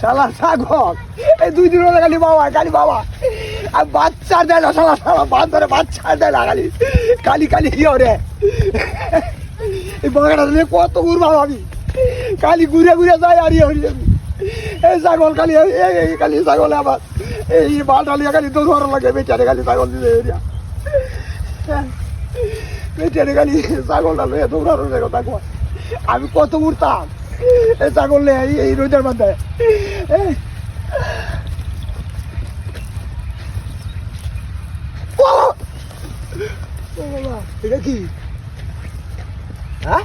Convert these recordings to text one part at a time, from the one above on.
শালা সাগর এই দুই দিন হলে খালি বাবা খালি বাবা। আর বাচ্চা দেয় না, শালা শালা বাদ ধরে বাচ্চা দেয় না, খালি খালি খালি কি ওরে। এই বাগাটা নিয়ে কত ঘুরবাম আমি। খালি ঘুরে ঘুরে যাই আর ইয়ে হয়ে যাবি এই ছাগল খালি, এই- খালি ছাগল আবার। এই বালটা নিয়ে খালি দৌড় লাগে বেচারে খালি ছাগল দিতে এরিয়া। বেচারে খালি ছাগলটা লয়ে দৌড়ানোর কথা আমি কত উঠতাম এই ছাগল নিয়ে এই-! ও বাবা, এটা কি? হ্যাঁ!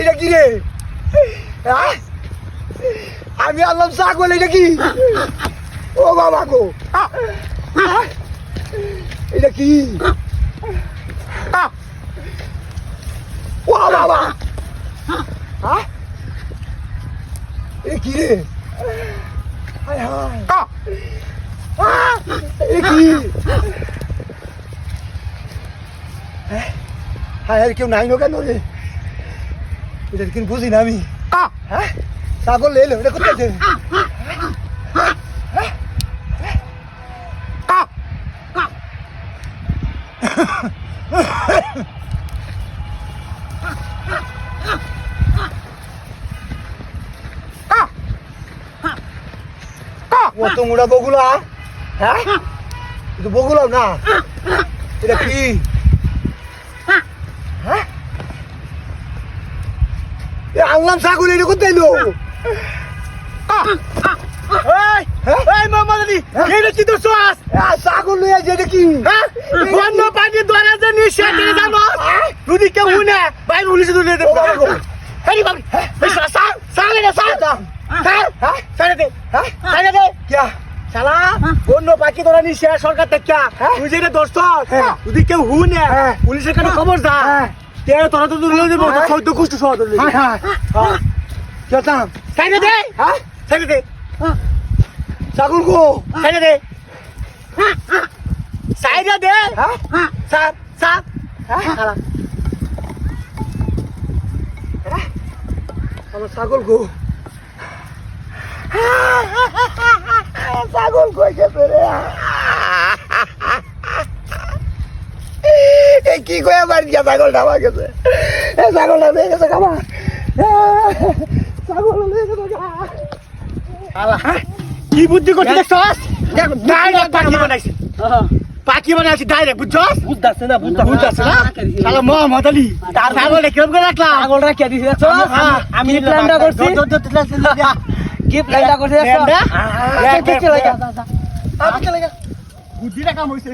এটা কি রে? আমি আনলাম ছাগল এটা কি? ও বাবা গো! এটা কি? ও বাবা! হ্যাঁ এ কি রে? হায় হায়! কি? হ্যাঁ? হায় হায় কেউ নাই কেন রে? এটা কিন্তু বুঝি না আমি? হ্যাঁ? ছাগল এলো এটা কোথায় বগুলা? হ্যাঁ? এটা বগুলা না? এটা কি? হ্যাঁ? আনলাম ছাগল এটা কোথায় এলো তো শ্বাস? ছাগল লইয়া যে কি? হ্যাঁ? জানো যদি কেউ বাইরে পুলিশে তুলে দেবো। হ্যাঁ। দে হ্যাঁ? দে কিয়া শালা বন্য পাখি ধরা নিষেধ সরকার থেকে হ্যাঁ? তুই যেটা দোস্ত। যদি কেউ শুনে। পুলিশের কাছে খবর যা। তোরা তো তুলে দেবো। সৈদ্য সহ তুলে দে সাইডে দে ছাগল গো সাইডে দে সাইডে দে হ্যাঁ। হ্যাঁ। শালা। আমার ছাগল গো। ছাগল কই গেছে রে এ কি কয়ে বাড়ি গিয়া ছাগলটা আমার গেছে এ ছাগলটা নিয়ে গেছে কামা ছাগল নিয়ে গেছে। শালা কি বুদ্ধি করছিস দেখছস ডাইরেক্ট পাখি বানাইছি পাখি বানাইছি ডাইরেক্ট বুঝছস বুঝতেছে না বুঝছস না শালা মোহাম্মদ আলী তার ছাগল কিরম করে রাখলাম পাগল রাখিয়া দিছি দেখছ হ্যাঁ, আমি প্ল্যানটা করছি কি লাইটা করছি দেখছ প্ল্যানটা? চলে চল, চল, চল, চল, চল। বুদ্ধিটা কাম হইছে